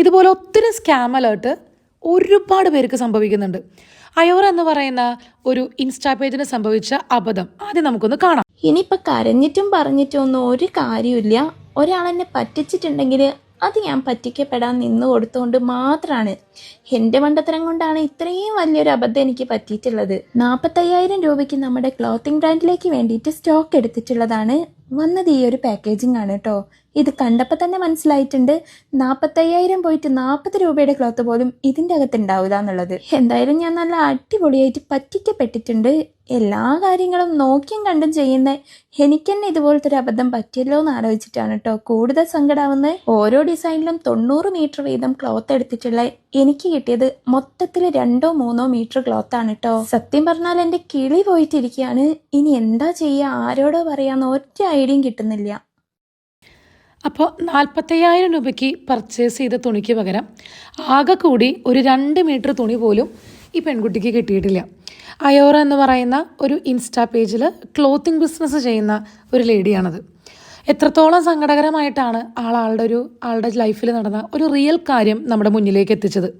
ഇതുപോലെ ഒത്തിരി scam alert ഒരുപാട് പേർക്ക് സംഭവിക്കുന്നുണ്ട്. അയോറ എന്ന് പറയുന്ന ഒരു ഇൻസ്റ്റാ പേജിന് സംഭവിച്ച അബദ്ധം ആദ്യം നമുക്കൊന്ന് കാണാം. ഇനിയിപ്പോൾ കരഞ്ഞിട്ടും പറഞ്ഞിട്ടും ഒന്നും ഒരു കാര്യമില്ല ഒരാളെന്നെ പറ്റിച്ചിട്ടുണ്ടെങ്കിൽ അത് ഞാൻ പറ്റിക്കപ്പെടാൻ നിന്ന് കൊടുത്തുകൊണ്ട് മാത്രമാണ് എന്റെ മണ്ടത്തരം കൊണ്ടാണ് ഇത്രയും വലിയൊരു അബദ്ധം എനിക്ക് പറ്റിയിട്ടുള്ളത്. നാൽപ്പത്തയ്യായിരം രൂപയ്ക്ക് നമ്മുടെ ക്ലോത്തിങ് ബ്രാൻഡിലേക്ക് വേണ്ടിയിട്ട് സ്റ്റോക്ക് എടുത്തിട്ടുള്ളതാണ് വന്നത് ഈ ഒരു പാക്കേജിംഗ് ആണ് കേട്ടോ ഇത് കണ്ടപ്പോൾ തന്നെ മനസ്സിലായിട്ടുണ്ട്. നാൽപ്പത്തയ്യായിരം പോയിട്ട് നാൽപ്പത് രൂപയുടെ ക്ലോത്ത് പോലും ഇതിന്റെ അകത്ത് ഉണ്ടാവില്ല എന്നുള്ളത്. എന്തായാലും ഞാൻ നല്ല അടിപൊളിയായിട്ട് പറ്റിക്കപ്പെട്ടിട്ടുണ്ട്. എല്ലാ കാര്യങ്ങളും നോക്കിയും കണ്ടും ചെയ്യുന്ന എനിക്ക് തന്നെ ഇതുപോലത്തെ ഒരു അബദ്ധം പറ്റിയല്ലോ എന്ന് ആലോചിച്ചിട്ടാണ് കേട്ടോ കൂടുതൽ സങ്കടാവുന്നത് ഓരോ ഡിസൈനിലും തൊണ്ണൂറ് മീറ്റർ വീതം ക്ലോത്ത് എടുത്തിട്ടുള്ള എനിക്ക് കിട്ടിയത് മൊത്തത്തിൽ രണ്ടോ മൂന്നോ മീറ്റർ ക്ലോത്ത് ആണ് കേട്ടോ സത്യം പറഞ്ഞാൽ എന്റെ കിളി പോയിട്ടിരിക്കുകയാണ് ഇനി എന്താ ചെയ്യുക ആരോടോ പറയാന്ന് ഒറ്റ ഐഡിയയും കിട്ടുന്നില്ല. അപ്പോൾ നാൽപ്പത്തയ്യായിരം രൂപയ്ക്ക് പർച്ചേസ് ചെയ്ത തുണിക്ക് പകരം ആകെ കൂടി ഒരു രണ്ട് മീറ്റർ തുണി പോലും ഈ പെൺകുട്ടിക്ക് കിട്ടിയിട്ടില്ല. അയോറ എന്ന് പറയുന്ന ഒരു ഇൻസ്റ്റാ പേജിൽ ക്ലോത്തിങ് ബിസിനസ് ചെയ്യുന്ന ഒരു ലേഡിയാണത്. എത്രത്തോളം സങ്കടകരമായിട്ടാണ് ആളുടെ ഒരു ആളുടെ ലൈഫിൽ നടന്ന ഒരു റിയൽ കാര്യം നമ്മുടെ മുന്നിലേക്ക് എത്തിച്ചത്.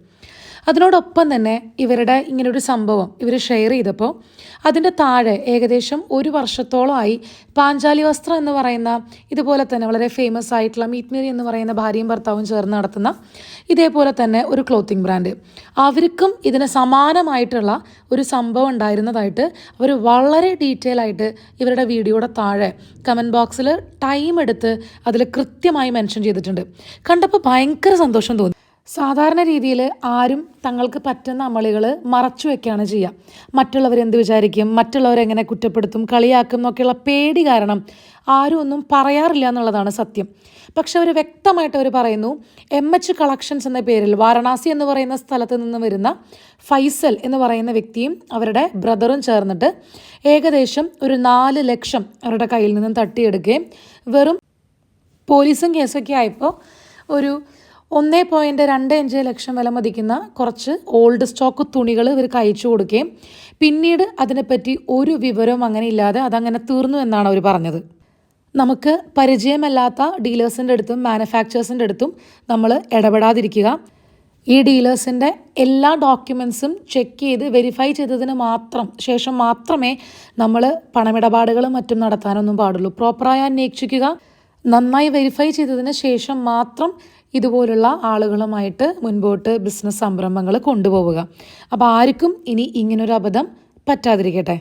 അതിനോടൊപ്പം തന്നെ ഇവരുടെ ഇങ്ങനൊരു സംഭവം ഇവർ ഷെയർ ചെയ്തപ്പോൾ അതിന്റെ താഴെ ഏകദേശം ഒരു വർഷത്തോളമായി പാഞ്ചാലി വസ്ത്രം എന്ന് പറയുന്ന ഇതുപോലെ തന്നെ വളരെ ഫേമസ് ആയിട്ടുള്ള മീറ്റ് മേരി എന്ന് പറയുന്ന ഭാര്യയും ഭർത്താവും ചേർന്ന് നടത്തുന്ന ഇതേപോലെ തന്നെ ഒരു ക്ലോത്തിങ് ബ്രാൻഡ് അവർക്കും ഇതിന് സമാനമായിട്ടുള്ള ഒരു സംഭവം ഉണ്ടായിരുന്നതായിട്ട് അവർ വളരെ ഡീറ്റെയിൽ ആയിട്ട് ഇവരുടെ വീഡിയോയുടെ താഴെ കമന്റ് ബോക്സിൽ ടൈം എടുത്ത് അതിൽ കൃത്യമായി മെൻഷൻ ചെയ്തിട്ടുണ്ട്. കണ്ടപ്പോൾ ഭയങ്കര സന്തോഷം തോന്നി. സാധാരണ രീതിയിൽ ആരും തങ്ങൾക്ക് പറ്റുന്ന അമളികൾ മറച്ചു വെക്കുകയാണ് ചെയ്യുക മറ്റുള്ളവരെന്ത് വിചാരിക്കും? മറ്റുള്ളവരെങ്ങനെ കുറ്റപ്പെടുത്തും കളിയാക്കും എന്നൊക്കെയുള്ള പേടി കാരണം ആരും ഒന്നും പറയാറില്ല എന്നുള്ളതാണ് സത്യം. പക്ഷെ അവർ വ്യക്തമായിട്ട് അവർ പറയുന്നു എം എച്ച് കളക്ഷൻസ് എന്ന പേരിൽ വാരണാസി എന്ന് പറയുന്ന സ്ഥലത്ത് നിന്ന് വരുന്ന ഫൈസൽ എന്ന് പറയുന്ന വ്യക്തിയും അവരുടെ ബ്രദറും ചേർന്നിട്ട് ഏകദേശം ഒരു നാല് ലക്ഷം അവരുടെ കയ്യിൽ നിന്നും തട്ടിയെടുക്കുകയും വെറും പോലീസും കേസൊക്കെ ആയപ്പോൾ ഒരു ഒന്നേ പോയിന്റ് രണ്ട് അഞ്ച് ലക്ഷം വില മതിക്കുന്ന കുറച്ച് ഓൾഡ് സ്റ്റോക്ക് തുണികൾ ഇവർക്ക് അയച്ചു കൊടുക്കുകയും പിന്നീട് അതിനെപ്പറ്റി ഒരു വിവരവും അങ്ങനെ ഇല്ലാതെ അതങ്ങനെ തീർന്നു എന്നാണ് അവർ പറഞ്ഞത്. നമുക്ക് പരിചയമല്ലാത്ത ഡീലേഴ്സിന്റെ അടുത്തും മാനുഫാക്ചേഴ്സിന്റെ അടുത്തും നമ്മൾ ഇടപെടാതിരിക്കുക. ഈ ഡീലേഴ്സിന്റെ എല്ലാ ഡോക്യുമെൻസും ചെക്ക് ചെയ്ത് വെരിഫൈ ചെയ്തതിന് മാത്രം ശേഷം മാത്രമേ നമ്മൾ പണമിടപാടുകളും മറ്റും നടത്താനൊന്നും പാടുള്ളൂ. പ്രോപ്പറായി അന്വേഷിക്കുക. നന്നായി വെരിഫൈ ചെയ്തതിന് ശേഷം മാത്രം ഇതുപോലുള്ള ആളുകളുമായിട്ട് മുൻപോട്ട് ബിസിനസ് സംരംഭങ്ങൾ കൊണ്ടുപോവുക. അപ്പോൾ ആർക്കും ഇനി ഇങ്ങനൊരു അബദ്ധം പറ്റാതിരിക്കട്ടെ.